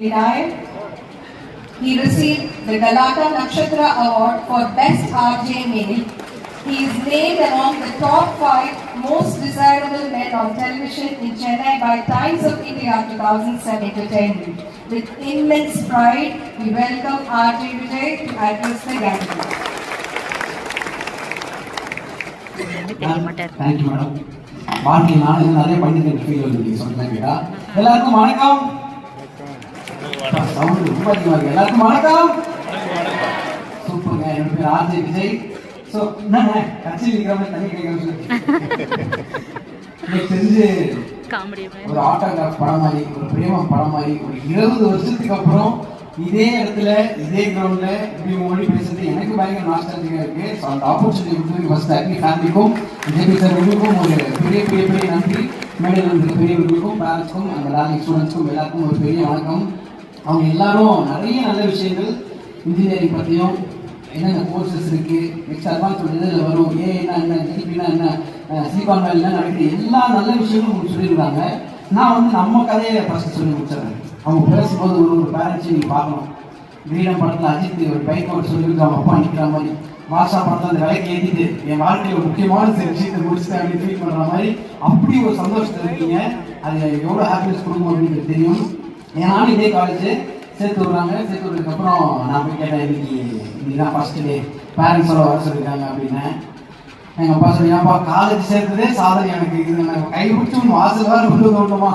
Vinay. He received the Galata Nakshatra Award for Best RJ Male. He is named among the top five most desirable men on television in Chennai by Times of India 2007 entertainment. With immense pride, we welcome RJ Vijay to address the gathering. தெரிய மாட்டார் thank you madam வாழ்க்கை நான் இது நிறைய பண்ணிருக்கேன் feel வந்து நீங்கள் சொன்ன கேட்டா எல்லாருக்கும் வணக்கம் சவுண்ட் ரொம்ப அதிகமாக இருக்கு எல்லாருக்கும் வணக்கம் சூப்பருங்க என்னோட பேர். ஆர்ஜே விஜய் ஸோ என்னண்ணே கட்சியில் இருக்கிற மாதிரி தண்ணி கேட்கறது எனக்கு தெரிஞ்சு ஒரு ஆட்டோகிராஃப் படம் மாதிரி ஒரு பிரேமம் படம் மாதிரி ஒரு இருபது வருஷத்துக்கு அப்புறம் இதே இடத்துல இதே கிரவுண்ட்ல இப்படி மொழி பேசுறது எனக்கு பயங்கர நாஸ்டாலஜிக்கா இருக்கு. ஸோ அந்த ஆப்பர்ச்சுனிட்டி கொடுத்தது ஃபர்ஸ்ட் அக்னி ஃபேமிலிக்கும் விஜய் சார் உங்களுக்கும் ஒரு பெரிய பெரிய பெரிய நன்றி. மேடையில் இருந்த பெரியவர்களுக்கும் பேரண்ட்ஸ்க்கும் அந்த லேர்னிங் ஸ்டூடெண்ட்ஸ்க்கும் எல்லாருக்கும் ஒரு பெரிய வணக்கம். அவங்க எல்லாரும் நிறைய நல்ல விஷயங்கள் இன்ஜினியரிங் பற்றியும் என்னென்ன கோர்சஸ் இருக்கு நெக்ஸ்ட் அட்வான்ஸ் இதில் வரும். ஏ என்ன என்ன ஜிபினா என்ன சிலிகான் என்ன நடக்குது எல்லா நல்ல விஷயங்களும் உங்களுக்கு சொல்லியிருக்காங்க. நான் வந்து நம்ம கதையை ஃபஸ்ட்டு சொல்லி முடிச்சிடுறேன். அவங்க பேசும்போது ஒரு ஒரு பேரண்ட்ஸையும் நீங்கள் பார்க்கணும். கிரீடம் படத்தில் அஜித் ஒரு பைக் ஓட்டு சொல்லியிருக்கு அவங்க அப்பா நிற்கிற மாதிரி. வாஷா படத்தில் அந்த விலைக்கு ஏற்றிட்டு என் வாழ்க்கையில் முக்கியமான சில விஷயத்தை முடிச்சுட்டேன் அப்படின்னு ஃபீல் பண்ணுற மாதிரி அப்படி ஒரு சந்தோஷத்தில் இருக்கீங்க. அது எவ்வளோ ஹாப்பினஸ் கொடுக்கும் அப்படின்னு தெரியும். ஏன்னாலும் இதே காலேஜ் சேர்த்து விடுறாங்க. சேர்த்து விட்டதுக்கப்புறம் நான் போய் கேட்டேன் இன்னைக்கு இன்னைக்கு தான் டே பேரண்ட்ஸோட வர சொல்லியிருக்காங்க அப்படின்னேன் எங்கள் அப்பா சொல்லியாப்பா ஏன்ப்பா காலேஜ் சேர்த்ததே சாதனை எனக்கு. இது எனக்கு கை பிடிச்சி ஒன்று வாசல் வேறு கொண்டு வரணுமா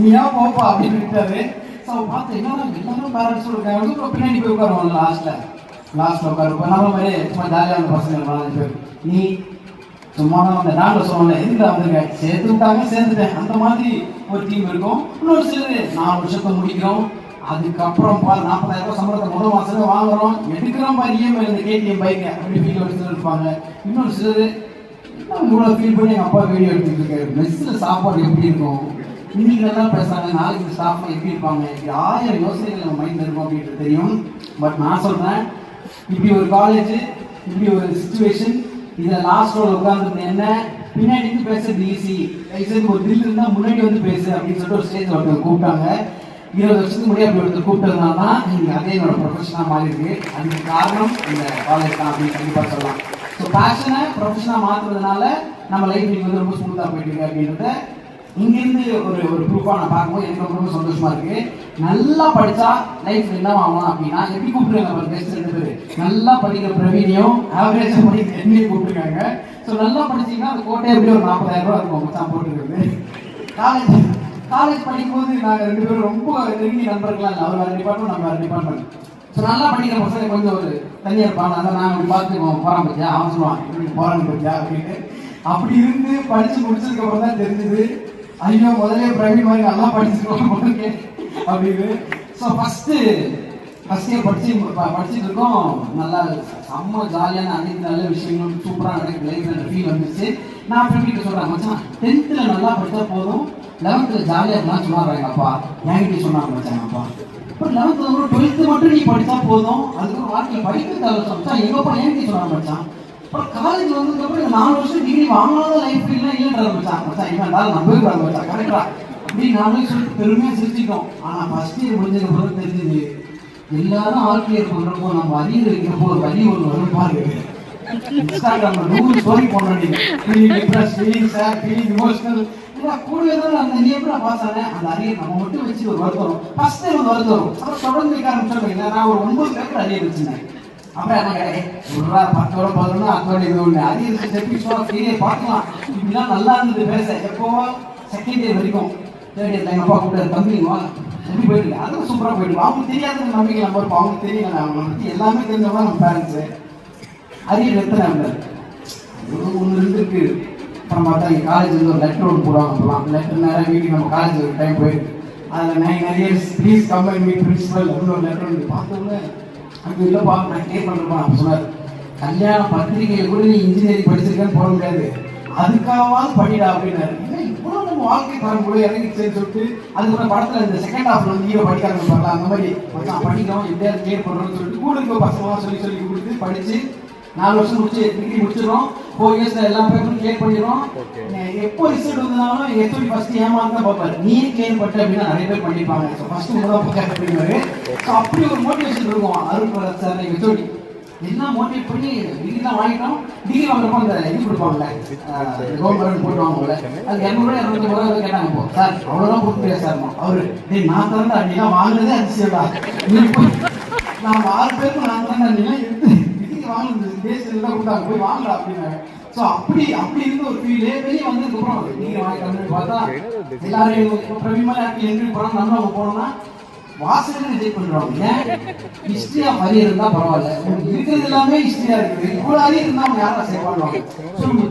நீ ஏன் போப்பா? அப்படின்னு விட்டாரு. ஸோ பார்த்து என்னடா எல்லாரும் பேரண்ட்ஸ் இருக்காங்க. பின்னாடி போய் உட்காருவோம் லாஸ்ட்டில் லாஸ்ட்டில் உட்காருப்போம் நம்ம மாதிரி சும்மா ஜாலியான பசங்க நாலஞ்சு பேர். நீ சும்மா அந்த நாங்கள் சொல்லல எதுக்கு வந்துருங்க சேர்த்து விட்டாங்க சேர்ந்துட்டேன். அந்த மாதிரி ஒரு டீம் இருக்கும். இன்னொரு சிலர் நாலு வருஷத்தை முடிக்கிறோம். அதுக்கப்புறம் பா நாற்பதாயிரம் ரூபாய் சம்பளத்தை முதல் மாசமே வாங்குறோம். எடுக்கிறோம் பாரு இஎம்ஐ இந்த கேடிஎம் பைக் அப்படி ஃபீல் எடுத்துட்டு இருப்பாங்க. இன்னொரு சிலர் இவ்வளோ ஃபீல் பண்ணி எங்கள் அப்பா வீடியோ எடுத்துட்டு இருக்காரு? மெஸ்ஸில் சாப்பாடு எப்படி இருக்கும்? இன்னைக்கு நல்லா பேசுறாங்க நாளைக்கு ஸ்டாஃப் எப்படி இருப்பாங்க? ஆயிரம் யோசனைகள் நம்ம மைண்ட் இருக்கும் அப்படின்றது தெரியும். பட் நான் சொல்கிறேன் இப்படி ஒரு காலேஜ் இப்படி ஒரு சுச்சுவேஷன் இதில் லாஸ்ட் ரோல் உட்காந்துருந்த என்ன? பின்னாடி இருந்து பேசுறது ஈஸி தயவுசெய்து ஒரு பில் இருந்தால் முன்னாடி வந்து பேசு அப்படின்னு சொல்லிட்டு ஒரு ஸ்டேஜ் ஒருத்தர் கூப்பிட்டாங்க. இருபது வருஷத்துக்கு முன்னாடி அப்படி ஒருத்தர் கூப்பிட்டதுனால தான் இன்னைக்கு அதே என்னோட ப்ரொஃபஷனாக மாறி இருக்கு அதுக்கு காரணம் இந்த காலேஜ் தான் அப்படின்னு கண்டிப்பாக சொல்லலாம். ஸோ பேஷனை ப்ரொஃபஷனாக மாற்றுறதுனால நம்ம லைஃப் இன்னைக்கு வந்து ரொம்ப ஸ்மூத்தாக போயிட்டு இருக்கு அப்படின்றத இங்கேருந்து ஒரு ஒரு ப்ரூஃபாக நான் பார்க்கும்போது எனக்கு ரொம்ப ரொம்ப இருக்குது நல்லா படிச்சா லைஃப் என்ன ஆகலாம் அப்படின்னா எப்படி கூப்பிட்டுருங்க அவர் பெஸ்ட் ரெண்டு பேர். நல்லா படிக்கிற பிரவீனியும் ஆவரேஜ் படிக்கிற என்னையும் கூப்பிட்டுருக்காங்க. ஸோ நல்லா படிச்சீங்கன்னா அந்த கோட்டை எப்படி ஒரு நாற்பதாயிரம் ரூபா இருக்கும் மச்சான் போட்டுருக்குது காலேஜ் காலேஜ் படிக்கும்போது நாங்கள் ரெண்டு பேரும் ரொம்ப நெருங்கி நண்பர்களாக இல்லை அவர் வேறு டிபார்ட்மெண்ட் நம்ம வேறு டிபார்ட்மெண்ட் ஸோ நல்லா படிக்கிற பசங்க கொஞ்சம் ஒரு தனியாக இருப்பாங்க. அதான் நான் அப்படி பார்த்து அவன் போகிறான் பத்தியா? அவன் சொல்லுவான் இப்படி போகிறான் பத்தியா? அப்படின்னு. அப்படி இருந்து படித்து முடிச்சதுக்கப்புறம் தான் தெரிஞ்சது ஐயோ முதலே பிரவீன் மாதிரி நல்லா படிச்சிருக்கோம் போலருக்கு. அப்படின்னு ஸோ ஃபஸ்ட்டு ஃபஸ்ட் இயர் படிச்சு படிச்சுட்டு இருக்கோம். நல்லா செம்ம ஜாலியான அனைத்து நல்ல விஷயங்களும் சூப்பராக நடக்குது லைஃப்ல ஃபீல் வந்துச்சு. நான் ஃப்ரெண்ட் கிட்ட சொல்கிறேன் மச்சான் டென்த்தில் நல்லா படித்தா போதும். லெவன்த்தில் ஜாலியாக இருந்தால் சொன்னாங்க எங்கள் அப்பா. என்கிட்ட சொன்னாங்க மச்சான் அப்பா. அப்புறம் லெவன்த்தில் வந்து டுவெல்த்து மட்டும் நீ படித்தா போதும். அதுக்கப்புறம் வாழ்க்கையில் படிக்க தேவை சொன்னா எங்கள் அப்பா என்கிட்ட சொன்னாங்க மச்சான். அப்புறம் காலேஜ் வந்ததுக்கப்புறம் நாலு வருஷம் டிகிரி வாங்கினாலும் லைஃப் இல்லை இல்லைன்றது மச்சான். மச்சான் இவன் இருந்தாலும் நம்பவே கூடாது மச்சான். கரெக்டா அப்படி நாமளே சொல்லி பெருமையாக சிரிச்சிட்டோம் ஆனால் ஃபஸ்ட் இயர் முடிஞ்சதுக்கப்புறம் தெரிஞ்சது எல்லாரும் ஆல் கிளியர் நம்ம அரியர் வைக்கிறப்போ ஒரு வழி ஒன்று வரும் பாருங்க. இன்ஸ்டாகிராம்ல நூறு ஸ்டோரி போடுறீங்க feeling depress feeling sad feeling emotional கூடவே தான் அந்த நீ நான் பாஸ் ஆனேன். அந்த அரியர் நம்ம மட்டும் வச்சு ஒரு வருத்தம் ஃபர்ஸ்ட் டைம் ஒரு வருத்தம் அப்புறம் தொடர்ந்து வைக்க ஆரம்பிச்சோம் நான் ஒரு ஒன்பது பேப்பர் அரியர் வச்சிருந்தேன். அப்புறம் என்ன கிடையாது ஒரு பத்து ரூபா பதினொன்று அதோட இது ஒன்று அரியர் ஸ்டெப்பிங் ஸ்டோர் பார்க்கலாம். இப்படிலாம் நல்லா இருந்தது பேச. எப்போ செகண்ட் இயர் வரைக்கும். தேர்ட் எங்கள் அப்பா தம்பி வா. எப்படி போயிட்டு அதுவும் சூப்பராக போயிட்டு அவங்களுக்கு தெரியாத நம்பிக்கை நம்ம இருப்போம். அவங்களுக்கு அவங்களை பற்றி எல்லாமே தெரிஞ்சவங்க நம்ம பேரண்ட்ஸு அரியர் எத்தனை இல்லை ஒன்று ரெண்டு இருக்கு. அப்புறம் பார்த்தா எங்கள் காலேஜ் வந்து ஒரு லெட்டர் ஒன்று போடுவாங்க அப்பலாம். லெட்டர் நேரம் வீட்டுக்கு நம்ம காலேஜ் ஒரு டைம் போயிருக்கு அதில் நான் நிறைய ப்ளீஸ் கம்பெனி மீட் பிரின்சிபல் அப்படின்னு ஒரு லெட்டர் வந்து பார்த்தோன்னே அங்கே இல்லைப்பா நான் கேர் பண்ணுறப்பா அப்போ சொன்னார். கல்யாண பத்திரிகையில் கூட நீ இன்ஜினியரிங் படிச்சிருக்கேன்னு போட முடியாது. அதுக்காவது படிடா அப்படின்னாரு. வாழ்க்கை தரம் கூட இறங்கிச்சேன்னு சொல்லிட்டு அதுக்கப்புறம் படத்தில் இந்த செகண்ட் ஹாஃப்ல வந்து ஹீரோ படிக்க ஆரம்பிப்பாங்க அந்த மாதிரி மச்சான் படிக்கிறோம் எப்படியாவது கேர் பண்ணுறோம்னு சொல்லிட்டு கூட இருக்க பசங்களாம் சொல்லி சொல்லி கொடுத்து படித்து நாலு வருஷம் முடிச்சு டிகிரி முடிச்சிடும் ஃபோர் இயர்ஸ்ல எல்லா பேப்பரும் கிளியர் பண்ணிடுறோம். எப்போ ரிசல்ட் வந்தாலும் ஹெச்ஓடி ஃபர்ஸ்ட் ஏமாந்து பார்ப்பாரு. நீ கிளியர் பட்ட அப்படின்னா நிறைய பேர் பண்ணிருப்பாங்க ஸோ ஃபர்ஸ்ட் முதல் பக்கம் அப்படிங்கிறாரு ஸோ அப்படி ஒரு மோட்டிவேஷன் இருக்கும். அருள் சார் ஹெச்ஓடி எல்லாம் மோட்டிவேட் பண்ணி டிகிரி தான் வாங்கிட்டோம் டிகிரி வாங்குறப்போ அந்த இது கொடுப்பாங்கல்ல கவர்மெண்ட் போடுவாங்கல்ல வாங்குவோம்ல அது இரநூறுவா இரநூத்தி ரூபா கேட்டாங்க இப்போ சார் அவ்வளோதான் கொடுக்க முடியாது சார். அவரு டேய் நான் தரேன் அப்படின்னா வாங்குறதே அதிசயம்டா நீ நான் ஆறு பேருக்கு நான் தரேன் அப்படின்னா எடுத்து டிகிரி வாங்குறது தேசத்துல தான் கொடுத்தாங்க. போய் வாங்கலாம் அப்படின்னாங்க ஸோ அப்படி அப்படி இருந்த ஒரு ஃபீல் வெளியே வந்ததுக்கப்புறம் டிகிரி வாங்கிட்டு பார்த்தா எல்லாரையும் பிரபிமா எங்களுக்கு எங்க போறோம் நம்ம போனோம்னா வாசகனை விஜய் பண்றாங்க ஹிஸ்டரியா ஹிஸ்டரி இருந்தா பரவாயில்ல. உங்களுக்கு இருக்கிறது எல்லாமே ஹிஸ்டரியா இருக்குது இவ்வளவு அறிய இருந்தா அவங்க யாரா சேவ் பண்ணுவாங்க ஸோ நம்ம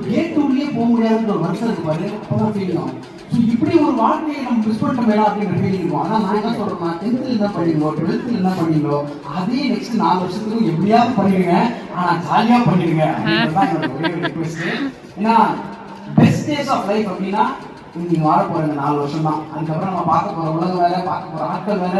உள்ளே போக முடியாதுன்ற ஒரு வருஷம் பாரு அப்பதான் ஃபீல் ஆகும் ஸோ இப்படி ஒரு வாழ்க்கையை நம்ம மிஸ் பண்ண வேணாம் அப்படின்ற ஃபீலிங் இருக்கும் ஆனா நான் என்ன சொல்றேன்னா டென்த்தில் என்ன பண்ணீங்களோ டுவெல்த்தில் என்ன பண்ணீங்களோ அதே நெக்ஸ்ட் நாலு வருஷத்துக்கும் எப்படியாவது பண்ணிடுங்க ஆனா ஜாலியா பண்ணிடுங்க ஏன்னா பெஸ்ட் டேஸ் ஆஃப் லைஃப் அப்படின்னா இன்னைக்கு வாழ போற நாலு வருஷம். தான் அதுக்கப்புறம் நம்ம பார்க்க போற உலகம் வேற பார்க்க போற ஆட்கள் வேற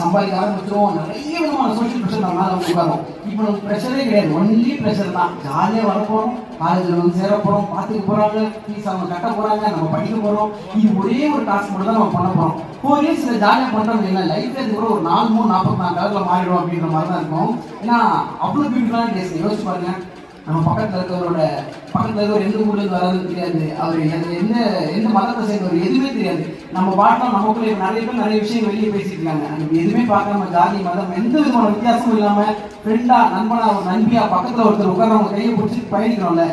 சம்பாதிக்க ஆரம்பிச்சிருவோம். நிறைய விதமான சோஷியல் ப்ரெஷர் நம்மளால உட்காரும் இப்போ நமக்கு ப்ரெஷரே கிடையாது. ஒன்லி ப்ரெஷர் தான். ஜாலியாக வர போறோம் காலேஜில் வந்து சேர போறோம் பார்த்துக்க போறாங்க ஃபீஸ் அவங்க கட்ட போறாங்க நம்ம படிக்க போறோம். இது ஒரே ஒரு டாஸ்க் மட்டும் தான் நம்ம பண்ண போறோம். ஃபோர் இயர்ஸ் இதை ஜாலியாக பண்ணுறது இல்லை லைஃப் இது கூட ஒரு நாலு மூணு நாற்பத்தி நாலு காலத்தில் மாறிடும் அப்படின்ற மாதிரி தான் இருக்கும். ஏன்னா அவ்வளோ பியூட்டிஃபுல்லான டேஸ் யோசிச்சு பாருங்க. நம்ம பக்கத்தில் இருக்கிறவரோட பக்கத்துல இருக்க எந்த ஊர்ல இருந்து வர்றது தெரியாது. அவர் என்ன எந்த எந்த மதத்தை சேர்ந்தவர் எதுவுமே தெரியாது. நம்ம பாட்டில் நமக்குள்ள நிறைய பேர் நிறைய விஷயம் வெளியே பேசிட்டு இருக்காங்க நம்ம எதுவுமே பார்க்காம ஜாதி மதம் எந்த விதமான வித்தியாசமும் இல்லாம ஃப்ரெண்டா நண்பனா ஒரு நண்பியா பக்கத்துல ஒருத்தர் உட்கார்றவங்க கையை பிடிச்சி பயணிக்கிறோம்ல.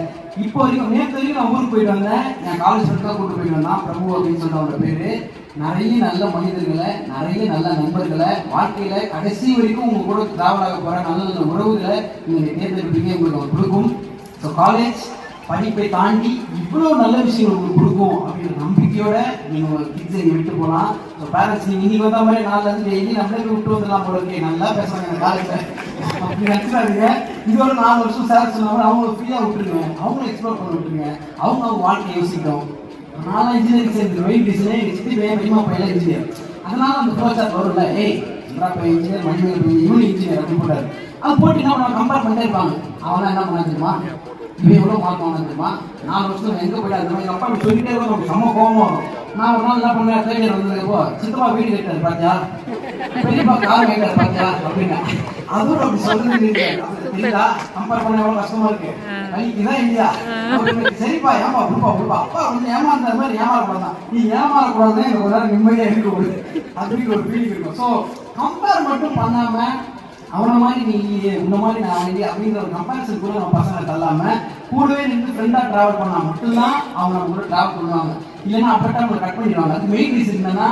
இப்போ வரைக்கும் நேற்று வரைக்கும் நான் ஊருக்கு போயிட்டு வந்தேன். என் காலேஜ் ஃப்ரெண்டாக கூட்டு போயிட்டு வந்தான். பிரபு அப்படின்னு சொல்லிட்டு அவரோட பேரு. நிறைய நல்ல மனிதர்களை நிறைய நல்ல நண்பர்களை வாழ்க்கையில கடைசி வரைக்கும் உங்க கூட டிராவல் ஆக போற நல்ல நல்ல உறவுகளை நீங்க தேர்ந்தெடுப்பீங்க உங்களுக்கு அவர் கொடுக்கும். ஸோ காலேஜ் படிப்பை தாண்டி இவ்வளோ நல்ல விஷயங்கள் உங்களுக்கு கொடுக்கும் அப்படின்ற நம்பிக்கையோட நீங்கள் உங்க கிட்ஸை நீங்க விட்டு போகலாம் ஸோ பேரண்ட்ஸ் நீங்கள் இன்னைக்கு வந்த மாதிரி நாலுலேருந்து டெய்லி நம்மளே விட்டு வந்துடலாம் போல இருக்கே. நல்லா பேசுகிறாங்க இந்த காலேஜில் அப்படி நினச்சிடாதீங்க இது ஒரு நாலு வருஷம் சார் சொன்னாங்க அவங்கள ஃப்ரீயாக விட்டுருங்க. அவங்கள எக்ஸ்ப்ளோர் பண்ண விட்டுருங்க. அவங்க அவங்க வாழ்க்கையை யோசிக்கணும் நானும் இன்ஜினியரிங் சேர்ந்து வெயிட் டிசைன் எங்கள் சித்தி பையன் பையன் இன்ஜினியர் அதனால அந்த ப்ரோஜெக்ட் வரும்ல. ஏய் என்னடா இன்ஜினியர் மணிமேல் பையன் இன்ஜினியர் அப்படின்னு போட்டார். அது போட்டு என்ன பண்ணுவாங்க? கம்பேர் பண்ணிட்டே இருப்பாங்க. அவனா என்ன பண்ணா தெரியுமா? இவன் எவ்வளோ மார்க் தெரியுமா? நாலு வருஷம் எங்கே போயிட்டு அந்த மாதிரி அப்பா சொல்லிட்டே இருக்கோம் நமக்கு செம்ம கோவம் நான் ஒரு நாள் என்ன பண்ணேன் ட்ரெயினர் வந்ததுப்போ சித்தமா வீடு கட்டாரு பாத்தியா? பெரியப்பா கார் கேட்டாரு பாத்தியா? அப்படின்னா அதுவும் அப்படி சொல்லுங்க தெரியுதா கம்பேர் பண்ண எவ்வளோ கஷ்டமா இருக்கு. வலிக்குதான் இல்லையா? சரிப்பா ஏமா விடுப்பா விடுப்பா அப்பா வந்து ஏமாந்த மாதிரி ஏமாறக்கூடாதான் நீ ஏமாறக்கூடாதுன்னு எனக்கு ஒரு நேரம் நிம்மதியா இருக்க முடியுது அப்படின்னு ஒரு ஃபீலிங் இருக்கும். ஸோ கம்பேர் மட்டும் பண்ணாம அவனை மாதிரி நீ இந்த மாதிரி நான் இல்லையே அப்படிங்கிற ஒரு கம்பேரிசன் கூட நம்ம பசங்களை தள்ளாம கூடவே நின்று ஃப்ரெண்டா டிராவல் பண்ணா மட்டும்தான் அவங்க நம்ம கூட டிராவல் பண்ணுவாங்க. இல்லைன்னா அப்பட்டா அவங்க கட் பண்ணிடுவாங்க. அது மெயின் ரீசன் என்னன்னா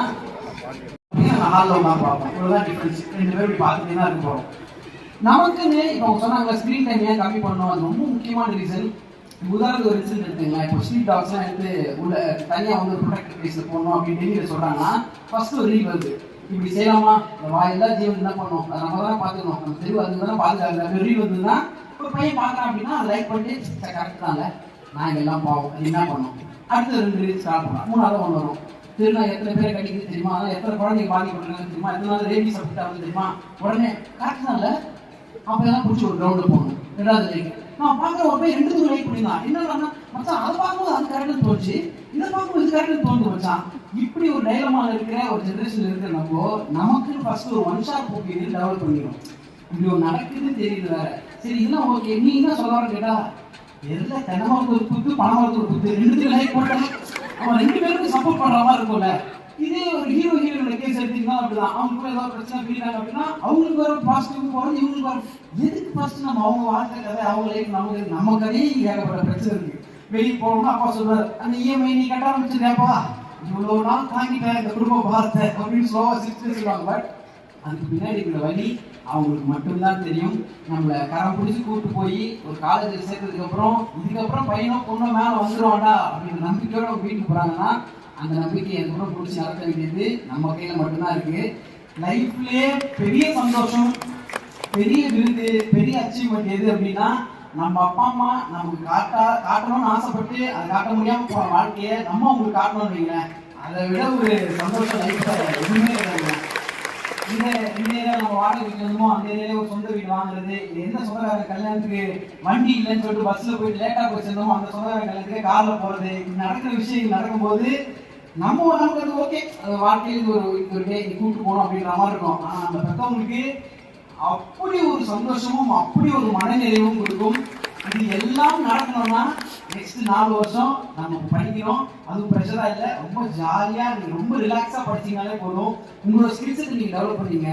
ஹாலில் தான் பார்ப்போம். இவ்வளோதான் டிஃப்ரென்ஸ் ரெண்டு பேரும் பார்த்துட்டே தான் இருக்க போகிறோம் நமக்குன்னு இப்போ அவங்க சொன்னாங்க ஸ்க்ரீன் டைம் ஏன் கம்மி பண்ணணும்? அது ரொம்ப முக்கியமான ரீசன் உதாரணத்துக்கு ஒரு ரிசல்ட் எடுத்துங்களேன் இப்போ ஸ்ட்ரீட் டாக்ஸ்லாம் எடுத்து உள்ள தனியாக வந்து ப்ரொடக்ட் கேஸில் போடணும் அப்படின்னு சொல்கிறாங்கன்னா ஃபர்ஸ்ட் ஒரு ரீல் வருது. இப்படி செய்யலாமா? இந்த வாயெல்லா ஜீவன் என்ன பண்ணும் அதை நம்ம தான் பார்த்துக்கணும். நம்ம தெளிவு அது தான் பாதுகாக்கல அப்படி ரீல் வந்ததுன்னா ஒரு பையன் பார்க்குறான் அப்படின்னா அதை லைக் பண்ணி கரெக்ட் தாங்க நான் எல்லாம் பாவோம். என்ன பண்ணோம்? அடுத்த ரெண்டு ரீல்ஸ் ஸ்டார்ட் பண்ணலாம் மூணாவது ஒன்று வரும். திருநா எத்தனை பேர் கடிக்குது தெரியுமா? அதான் எத்தனை குழந்தைங்க பாதிக்கப்படுறாங்க தெரியுமா? எத்தனை நாள் ரேபி சப்ஜெக்ட் தெரியுமா? உடனே கரெக்ட் தான்ல. அப்போ எல்லாம் பிடிச்சி ஒரு கிரவுண்டில் போகணும். ரெண்டாவது நான் பார்க்குற ஒரு ரெண்டு தூரம் லைக் பண்ணிதான். என்ன மச்சான் அதை பார்க்கும்போது அது கரெக்டுன்னு தோணுச்சு. இதை பார்க்கும்போது இது கரெக்டுன்னு தோணுது மச்சான் இப்படி ஒரு டைலமால இருக்கிற ஒரு ஜென்ரேஷன் இருக்கிற நம்ம நமக்கு ஃபர்ஸ்ட் ஒரு ஒன் ஷாட் ஒப்பீனியன் டெவலப் பண்ணிடும் இப்படி ஒரு நடக்குதுன்னு தெரியுது வேற. சரி இதெல்லாம் ஓகே நீ என்ன சொல்ல வர கேட்டா எதுல தென்னமரத்து ஒரு புத்து பணமரத்து ஒரு புத்து ரெண்டுத்தையும் லைக் போட்டான் அவன் ரெண்டு பேருக்கும் சப்போர்ட் பண்ற மாதிரி இருக்கும்ல. இதே ஒரு ஹீரோ ஹீரோட கேஸ் எடுத்தீங்கன்னா அப்படிதான். அவங்களுக்கு ஏதாவது பிரச்சனை ஃபீல் அப்படின்னா அவங்களுக்கு வர பாசிட்டிவ் போகிறது இவங்களுக்கு வர எதுக்கு ஃபர்ஸ்ட் நம்ம அவங்க வாழ்க்கை கதை அவங்க லைஃப் நமக்கு நம்ம கதையே ஏகப்பட்ட பிரச்சனை இருக்கு. வெளியே போகணும்னா அப்பா சொல்றாரு அந்த இஎம்ஐ நீ கட்ட ஆரம்பிச்சிருக்கேப்பா இவ்வளோ நாள் தாங்கிட்டேன் இந்த குடும்ப பாரத்தை அப்படின்னு ஸ்லோவா சிரிச்சு சொல்லுவாங்க. பட் அதுக்கு பின்னாடி இருக்கிற வழி அவங்களுக்கு மட்டும்தான் தெரியும். நம்மளை கரம் பிடிச்சி கூப்பிட்டு போய் ஒரு காலேஜில் சேர்த்ததுக்கப்புறம் இதுக்கப்புறம் பையனோ பொண்ணும் மேலே வந்துடுவாண்டா அப்படின்ற நம்பிக்கையோட அவங்க வீட்டுக்கு போகிறாங்கன்னா அந்த நம்பிக்கையை கூட பிடிச்சி நடத்த வேண்டியது நம்ம கையில மட்டும்தான் இருக்கு. லைஃப்லேயே பெரிய சந்தோஷம் பெரிய விருது பெரிய அச்சீவ்மெண்ட் எது அப்படின்னா நம்ம அப்பா அம்மா நமக்கு காட்டா காட்டணும்னு ஆசைப்பட்டு அதை காட்ட முடியாம போற வாழ்க்கையை நம்ம அவங்களுக்கு காட்டணும்னு வைங்களேன். அதை விட ஒரு சந்தோஷம் லைஃப்ல எதுவுமே கிடையாது. இந்த இந்த ஏரியா நம்ம வாடகை வீட்டுல அந்த ஏரியால ஒரு சொந்த வீடு வாங்குறது. எந்த சொந்தக்கார கல்யாணத்துக்கு வண்டி இல்லைன்னு சொல்லிட்டு பஸ்ல போயிட்டு லேட்டா போய் சேர்ந்தோமோ அந்த சொந்தக்கார கல்யாணத்துக்கு கார்ல போறது. நடக்கிற விஷயங்கள் நடக்கும்போது நம்ம நமக்கு அது ஓகே அது வாழ்க்கையில் இது ஒரு இது ஒரு டே கூப்பிட்டு போகணும் அப்படின்ற மாதிரி இருக்கும். ஆனால் நம்ம பெற்றவங்களுக்கு அப்படி ஒரு சந்தோஷமும் அப்படி ஒரு மனநிறைவும் கொடுக்கும். இது எல்லாம் நடக்கணும்னா நெக்ஸ்ட் நாலு வருஷம் நம்ம படிக்கிறோம். அதுவும் ப்ரெஷராக இல்லை ரொம்ப ஜாலியாக நீங்கள் ரொம்ப ரிலாக்ஸாக படிச்சிங்கனாலே போதும். உங்களோட ஸ்கில்ஸை நீங்கள் டெவலப் பண்ணீங்க.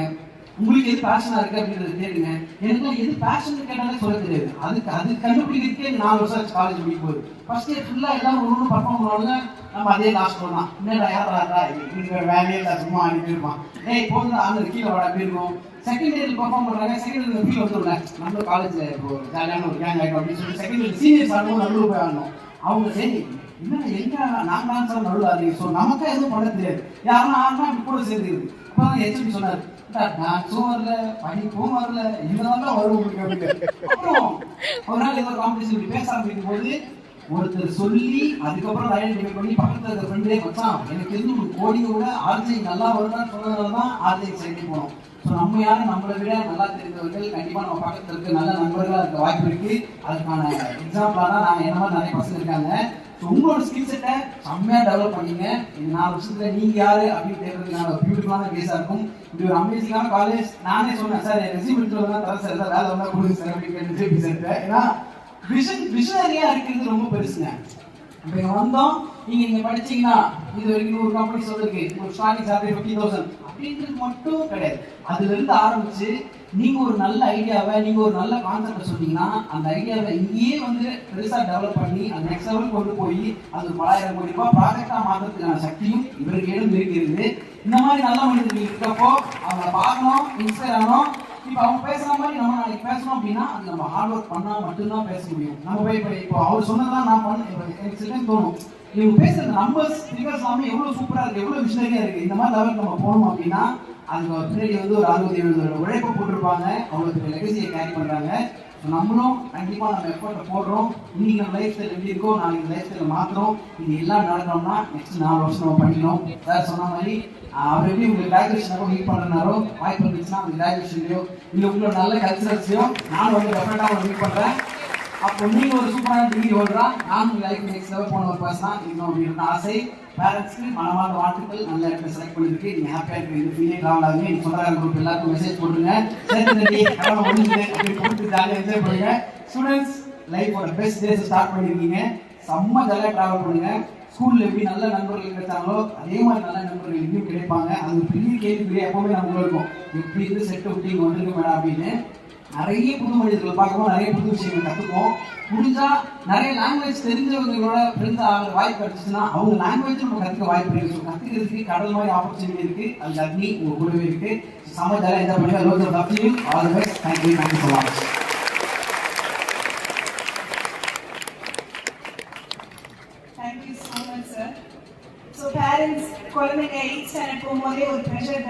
உங்களுக்கு எது பேஷனா இருக்கு அப்படின்றத கேளுங்க. எனக்கு எது பேஷன் கேட்டாலே சொல்ல தெரியாது. அதுக்கு அது கண்டுபிடிக்கிறதுக்கே நாலு வருஷம் ஆச்சு காலேஜ் முடிக்கும் போது ஃபர்ஸ்ட் இயர் ஃபுல்லா எல்லாரும் ஒன்று ஒன்று பர்ஃபார்ம் பண்ணுவாங்க நம்ம அதே லாஸ்ட் பண்ணலாம் என்னடா யாரா யாரா இதுக்கு வேலையே இல்லை சும்மா அனுப்பியிருப்பான் ஏய் போதும் அந்த கீழே வாடா போயிருவோம் செகண்ட் இயர் பர்ஃபார்ம் பண்றாங்க. செகண்ட் இயர் ஃபீல் வந்துடுங்க நம்ம காலேஜ் இப்போ ஜாலியான ஒரு கேங் ஆகிடும் அப்படின்னு சொல்லி செகண்ட் இயர் சீனியர்ஸ் ஆடும்போது நடுவில் போய் ஆடணும். அவங்க சரி என்ன எங்க நான் தான் சார் நடுவில் ஆடுறீங்க? ஸோ நமக்கா எதுவும் பண்ண தெரியாது. யாருன்னா ஆனா கூட சேர்ந்துருது அப்போ தான் ஹெச்எம் சொன்னார். டான்ஸும் வரல படிப்பும் வரல இதனால வரும் உங்களுக்கு அப்புறம் ஒரு நாள் ஏதோ காம்படிஷன் இப்படி பேச ஆரம்பிக்கும் போது ஒருத்தர் சொல்லி அதுக்கப்புறம் லைன் டிபேட் பண்ணி பக்கத்துல இருக்க ஃப்ரெண்டே மச்சான் எனக்கு தெரிஞ்சு ஒரு கோடியை ஆர்ஜி நல்லா வரும்னு சொன்னதால தான் ஆர்ஜி சைடு போனோம். ஸோ நம்ம யாரும் நம்மளை விட நல்லா தெரிந்தவர்கள். கண்டிப்பா நம்ம பக்கத்துல இருக்க நல்ல நண்பர்களா இருக்க வாய்ப்பு இருக்கு. அதுக்கான எக்ஸாம்பிளா தான் நாங்கள் என்ன மாதிரி நிறைய பசங்க இருக்காங்க. உங்களோட ஸ்கில் செட்டை செம்மையாக டெவலப் பண்ணீங்க. நான் நாலு நீங்கள் நீங்க யாரு அப்படின்னு தேடுறதுக்கான பியூட்டிஃபுல்லான கேஸா இருக்கும். இது ஒரு அமேசிங்கான காலேஜ் நானே சொன்னேன் சார் என் ரெசியூம் எடுத்து தான் தர சார் வேலை வந்தா கொடுங்க சார் அப்படின்னு கேட்டு ஏன்னா விஷன் விஷனரியா இருக்கிறது ரொம்ப பெருசுங்க. இப்போ வந்தோம் நீங்க நீங்க படிச்சீங்கன்னா இது வரைக்கும் ஒரு கம்பெனி சொல்லிருக்கு ஒரு ஸ்டார்டிங் salary ஃபிஃப்டி தௌசண்ட் அப்படின்றது மட்டும் கிடையாது. அதுல இருந்து ஆரம்பிச்சு நீங்க ஒரு நல்ல ஐடியாவை நீங்க ஒரு நல்ல கான்செப்ட் சொன்னீங்கன்னா அந்த ஐடியாவை இங்கேயே வந்து பெருசா டெவலப் பண்ணி அந்த நெக்ஸ்ட் லெவல் கொண்டு போய் அது பலாயிரம் கோடி ரூபாய் ப்ராஜெக்டா மாத்துறதுக்கான சக்தியும் இவருக்கு இடம் இருக்கிறது. இந்த மாதிரி நல்ல மனிதர்கள் இருக்கப்போ அவங்கள பார்க்கணும் இன்ஸ்பயர் ஆகணும். இப்போ அவங்க பேசுற மாதிரி நம்ம நாளைக்கு பேசணும் அப்படின்னா அது நம்ம ஹார்ட் ஒர்க் பண்ணா மட்டும்தான் பேச முடியும். நம்ம போய் இப்போ இப்போ அவர் சொன்னதான் நான் பண்ண எனக்கு சில தோணும். இவங்க பேசுற நம்பர்ஸ் ஃபிகர்ஸ் எல்லாமே எவ்வளவு சூப்பரா இருக்கு எவ்வளவு விஷனரியா இருக்கு இந்த மாதிரி லெவலுக்கு நம்ம போனோம் அப்படின்னா அதுக்கு பின்னாடி வந்து ஒரு அறுபது எழுபது உழைப்பு போட்டிருப்பாங்க. அவங்களுக்கு பெரிய லெகசியை கேரி பண்றாங்க. நம்மளும் கண்டிப்பா நம்ம எஃபர்ட்டை போடுறோம். இன்னைக்கு நம்ம லைஃப் ஸ்டைல் எப்படி இருக்கோ நாளைக்கு லைஃப் ஸ்டைல மாத்துறோம். இது எல்லாம் நடக்கணும்னா நெக்ஸ்ட் நாலு வருஷம் நம்ம பண்ணிக்கணும். சார் சொன்ன மாதிரி அவர் எப்படி உங்களுக்கு கிராஜுவேஷன் மீட் பண்ணுறாரோ வாய்ப்பு இருந்துச்சுன்னா அந்த கிராஜுவேஷன்லையோ இல்லை உங்களோட நல்ல கல்ச்சரல்ஸையோ நானும் வந்து டெஃபினட்டா மீட் பண்ணுறேன் அப்போ நீங்க ஒரு சூப்பரான டிகிரி ஹோல்டரா நானும் லைஃப் நெக்ஸ்ட் லெவல் போன ஒரு பர்சனா இருக்கணும் அப்படின்னு ஆசை பேரண்ட்ஸ்க்கு மனமான வாழ்த்துக்கள். நல்ல இடத்துல செலக்ட் பண்ணிருக்கு நீங்க ஹாப்பியா இருக்கு. இந்த ஃபீலே ட்ராவல் ஆகுங்க நீங்க சொந்தக்கார குரூப் எல்லாருக்கும் மெசேஜ் போட்டுருங்க. சரி ரெடி அப்படி போட்டு ஜாலியாக என்ஜாய் பண்ணுங்க. ஸ்டூடெண்ட்ஸ் லைஃபோட பெஸ்ட் டேஸ் ஸ்டார்ட் பண்ணிருக்கீங்க. செம்ம ஜாலியாக ட்ராவல் பண்ணுங்க. ஸ்கூல்ல எப்படி நல்ல நண்பர்கள் கிடைச்சாங்களோ அதே மாதிரி நல்ல நண்பர்கள் இன்னும் கிடைப்பாங்க. அது ஒரு பெரிய கேள்விக்குரிய எப்பவுமே நமக்கு இருக்கும் எப்படி இருந்து செட்டு விட்டு இங்கே வந்திருக்க மேடம் அப்படின்னு. நிறைய புது மனிதர்களை பார்க்கும்போது நிறைய புது விஷயங்கள் கற்றுக்கும் முடிஞ்சால் நிறைய லாங்குவேஜ் தெரிஞ்சவங்களோட ஃப்ரெண்ட்ஸ் ஆகிற வாய்ப்பு கிடைச்சிச்சுன்னா அவங்க லாங்குவேஜ் நம்ம கற்றுக்க வாய்ப்பு இருக்கு. ஸோ கற்றுக்கிறதுக்கு கடல் மாதிரி ஆப்பர்ச்சுனிட்டி இருக்கு. அது அக்னி உங்க கூடவே இருக்கு. சமாஜால என்ஜாய் பண்ணுங்க local of all the best thank you thank you so much so much sir so parents குழந்தைங்க எயிட் ஸ்டாண்டர்ட் போகும்போதே ஒரு ப்ரெஷர்